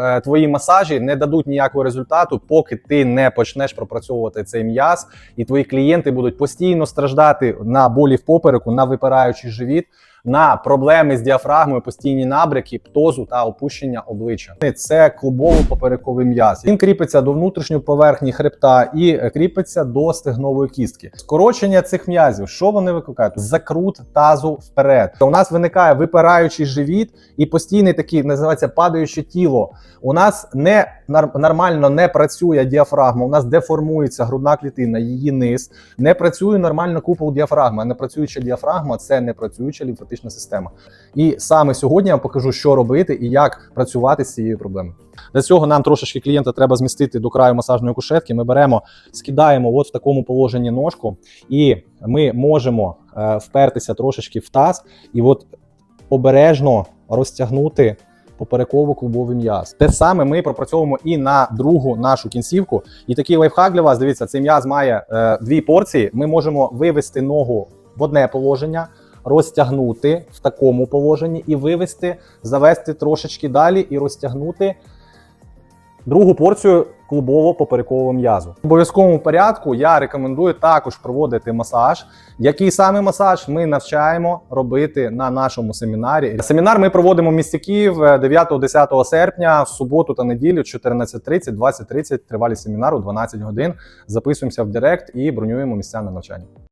Е, Твої масажі не дадуть ніякого результату, поки ти не почнеш пропрацьовувати цей м'яз, і твої клієнти будуть постійно страждати на болі в попереку, на випираючий живіт, на проблеми з діафрагмою, постійні набряки, птозу та опущення обличчя. Це клубово-поперековий м'яз. Він кріпиться до внутрішньої поверхні хребта і кріпиться до стегнової кістки. Скорочення цих м'язів, що вони викликають? Закрут тазу вперед. У нас виникає випираючий живіт і постійний такий називається падаюче тіло. У нас не нормально не працює діафрагма. У нас деформується грудна клітина, її низ. Не працює нормально купол діафрагми. А не працююча діафрагма це не працююча лімфатична система. І саме сьогодні я вам покажу, що робити і як працювати з цією проблемою. Для цього нам трошечки клієнта треба змістити до краю масажної кушетки. Ми беремо, скидаємо от в такому положенні ножку, і ми можемо е, впертися трошечки в таз, і от обережно розтягнути попереково-клубовий м'яз. Те саме ми пропрацьовуємо і на другу нашу кінцівку. І такий лайфхак для вас. Дивіться, цей м'яз має е, дві порції. Ми можемо вивести ногу в одне положення. Розтягнути в такому положенні і вивести, завести трошечки далі і розтягнути другу порцію клубово-поперекового м'язу. В обов'язковому порядку я рекомендую також проводити масаж. Який саме масаж ми навчаємо робити на нашому семінарі. Семінар ми проводимо в місті Київ е, 9-10 серпня, в суботу та неділю, 14.30, 20.30, тривалість семінару 12 годин. Записуємося в Директ і бронюємо місця на навчання.